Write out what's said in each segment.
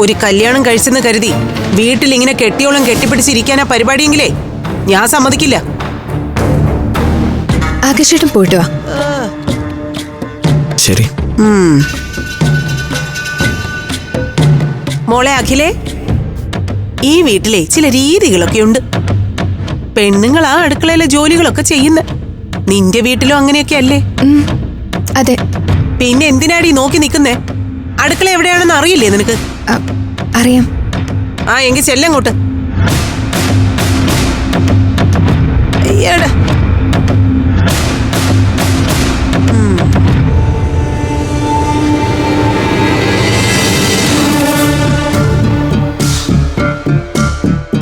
ഒരു കല്യാണം കഴിച്ചെന്ന് കരുതി വീട്ടിൽ ഇങ്ങനെ കെട്ടിയോളം കെട്ടിപ്പിടിച്ചിരിക്കാനാ പരിപാടിയെങ്കിലേ? ഞാൻ സമ്മതിക്കില്ല. ആകാശേട്ടൻ പോയിട്ട് വാ. ശരി. മോളെ അഖിലേ ഈ വീട്ടിലെ ചില രീതികളൊക്കെ ഉണ്ട്. പെണ്ണുങ്ങളാ അടുക്കളയിലെ ജോലികളൊക്കെ ചെയ്യുന്ന. നിന്റെ വീട്ടിലും അങ്ങനെയൊക്കെ അല്ലേ? അതെ. പിന്നെ എന്തിനാടി നോക്കി നിൽക്കുന്നേ? അടുക്കള എവിടെയാണെന്ന് അറിയില്ലേ നിനക്ക്? അറിയാം. ആ എങ്കിൽ ചെല്ലങ്ങോട്ട് അയ്യടാ.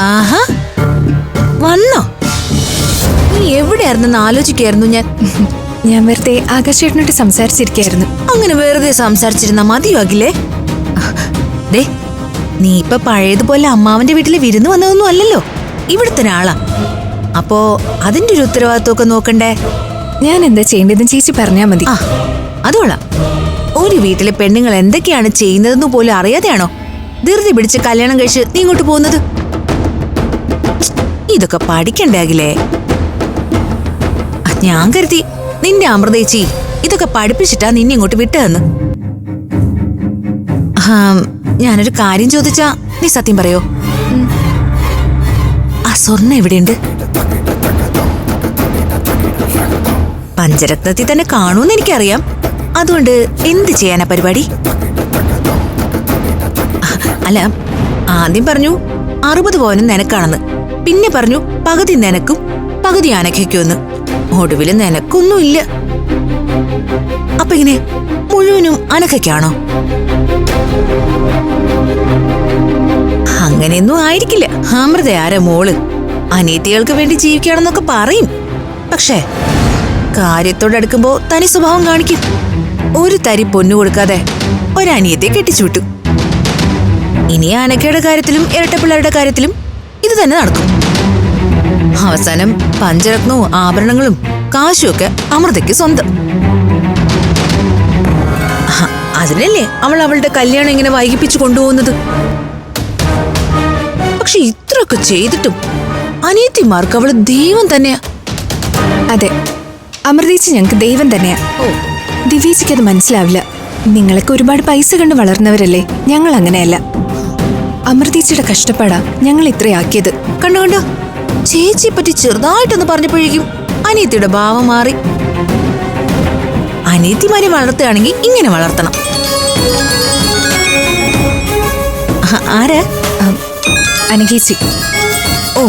ആഹാ. വന്നോ. നീ എവിടെയായിരുന്നെന്ന് ആലോചിക്കായിരുന്നു ഞാൻ. ഞാൻ വെറുതെ ആകാശേട്ടനോട് സംസാരിച്ചിരിക്കായിരുന്നു. അങ്ങനെ വെറുതെ സംസാരിച്ചിരുന്ന മതിയോ അഖിലേ? ദേ നീ ഇപ്പൊ പഴയതുപോലെ അമ്മാവന്റെ വീട്ടിൽ വിരുന്ന് വന്നതൊന്നും അല്ലല്ലോ. ഇവിടുത്തെ ഒരാളാ. അപ്പോ അതിന്റെ ഒരു ഉത്തരവാദിത്വമൊക്കെ നോക്കണ്ടേ? ഞാൻ എന്താ ചെയ്യേണ്ടതെന്ന് ചേച്ചി പറഞ്ഞാ മതി. ആ അതോളാം. ഒരു വീട്ടിലെ പെണ്ണുങ്ങൾ എന്തൊക്കെയാണ് ചെയ്യുന്നതെന്ന് പോലും അറിയാതെയാണോ ധൃതി പിടിച്ച് കല്യാണം കഴിച്ച് നീ ഇങ്ങോട്ട് പോകുന്നത്? ഇതൊക്കെ പഠിക്കണ്ടേ അഖിലേ? ഞാൻ കരുതി നിന്റെ അമൃതേച്ചി ഇതൊക്കെ പഠിപ്പിച്ചിട്ടാ നിന്നെ ഇങ്ങോട്ട് വിട്ടതെന്ന്. ഞാനൊരു കാര്യം ചോദിച്ചാ നീ സത്യം പറയോ. ആ സ്വർണ എവിടെയുണ്ട്? പഞ്ചരത്നത്തിൽ തന്നെ കാണൂന്ന് എനിക്കറിയാം. അതുകൊണ്ട് എന്ത് ചെയ്യാനാ പരിപാടി? അല്ല ആദ്യം പറഞ്ഞു അറുപത് പവനും നിനക്കാണെന്ന്. പിന്നെ പറഞ്ഞു പകുതി നിനക്കും പകുതി അനക്കയ്ക്കുമെന്ന് ഒടുവിൽ നിനക്കൊന്നുമില്ല. അപ്പൊ ഇങ്ങനെ മുഴുവനും അനക്കയ്ക്കാണോ അങ്ങനെയൊന്നും ആയിരിക്കില്ല. അമൃത മോൾ? അനിയത്തികൾക്ക് വേണ്ടി ജീവിക്കുകയാണെന്നൊക്കെ പറയും. പക്ഷേ കാര്യത്തോടടുക്കുമ്പോ തനി സ്വഭാവം കാണിക്കും. ഒരു തരി പൊന്നു കൊടുക്കാതെ ഒരനിയത്തെ കെട്ടിച്ചുവിട്ടു ഇനി ആനക്കയുടെ കാര്യത്തിലും ഇരട്ടപ്പിള്ളേരുടെ കാര്യത്തിലും ഇത് തന്നെ നടക്കും. അവസാനം പഞ്ചരത്നവും ആഭരണങ്ങളും കാശും ഒക്കെ അമൃതയ്ക്ക് സ്വന്തം. അതിനല്ലേ അവൾ അവളുടെ കല്യാണം ഇങ്ങനെ വൈകിപ്പിച്ചു കൊണ്ടുപോകുന്നത്? പക്ഷെ ഇത്രയൊക്കെ ചെയ്തിട്ടും അനിയത്തിമാർക്ക് അവൾ ദൈവം തന്നെയാ. അതെ അമൃതേച്ചി ഞങ്ങൾക്ക് ദൈവം തന്നെയാ. ഓ. ദിവ്യേച്ചിക്ക് അത് മനസ്സിലാവില്ല. നിങ്ങളൊക്കെ ഒരുപാട് പൈസ കണ്ട് വളർന്നവരല്ലേ? ഞങ്ങൾ അങ്ങനെയല്ല. അമൃതേച്ചിയുടെ കഷ്ടപ്പാടാ ഞങ്ങൾ ഇത്രയാക്കിയത്. കണ്ടോ കണ്ടോ? ചേച്ചിയെ പറ്റി ചെറുതായിട്ടൊന്ന് പറഞ്ഞപ്പോഴേക്കും അനിയത്തിയുടെ ഭാവം മാറി. അനിയത്തിമാരെ വളർത്തുകയാണെങ്കിൽ ഇങ്ങനെ വളർത്തണം. ആരാ? അനുകേച്ചി അനഘേച്ചി. ഓ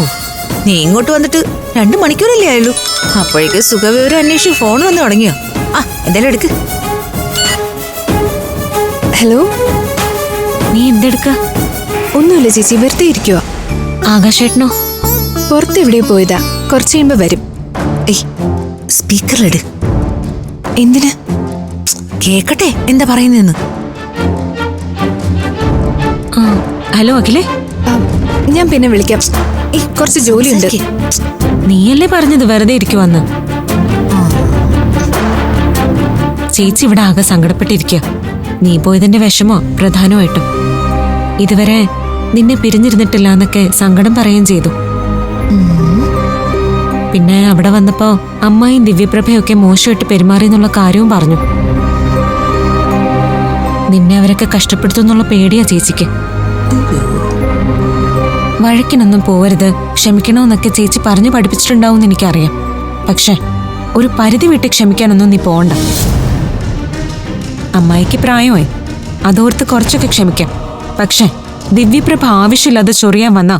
നീ ഇങ്ങോട്ട് വന്നിട്ട് രണ്ടു മണിക്കൂറല്ലേ ആയുള്ളൂ? അപ്പോഴേക്ക് സുഖവിവരം അന്വേഷിച്ച് ഫോൺ വന്ന് തുടങ്ങിയോ? ആ എന്തായാലും എടുക്ക്. ഹലോ? നീ എന്തെടുക്ക? ഒന്നുമില്ല ചേച്ചി വെറുതെ ഇരിക്കുക ആകാശേട്ടനോ? പുറത്ത് എവിടെയോ പോയതാ? കുറച്ച് കഴിയുമ്പോ വരും. ഏയ് എടു എന്തിന്? കേക്കട്ടെ എന്താ പറയുന്നതെന്ന്. ആ ഹലോ അഖിലേ. ഞാൻ പിന്നെ വിളിക്കാം. ഏയ് കുറച്ച് ജോലിയുണ്ട്. ഉണ്ട് നീയല്ലേ പറഞ്ഞത് വെറുതെ ഇരിക്കുവന്ന്? ചേച്ചി ഇവിടെ ആകെ സങ്കടപ്പെട്ടിരിക്കുക നീ പോയതിന്റെ വിഷമോ പ്രധാനമായിട്ടും. ഇതുവരെ നിന്നെ പിരിഞ്ഞിരുന്നിട്ടില്ല എന്നൊക്കെ സങ്കടം പറയുകയും ചെയ്തു. പിന്നെ അവിടെ വന്നപ്പോ അമ്മായും ദിവ്യപ്രഭയൊക്കെ മോശമായിട്ട് പെരുമാറി എന്നുള്ള കാര്യവും പറഞ്ഞു. നിന്നെ അവരൊക്കെ കഷ്ടപ്പെടുത്തുന്നുള്ള പേടിയാ ചേച്ചിക്ക്. വഴക്കിനൊന്നും പോവരുത്. ക്ഷമിക്കണമെന്നൊക്കെ ചേച്ചി പറഞ്ഞു പഠിപ്പിച്ചിട്ടുണ്ടാവും എനിക്കറിയാം. പക്ഷെ ഒരു പരിധി വിട്ട് ക്ഷമിക്കാനൊന്നും നീ പോണ്ട. അമ്മായിക്ക് പ്രായമായി. അതോർത്ത് കുറച്ചൊക്കെ ക്ഷമിക്കാം. പക്ഷെ ദിവ്യപ്രഭ ആവശ്യമില്ലാതെ ചൊറിയാൻ വന്നാ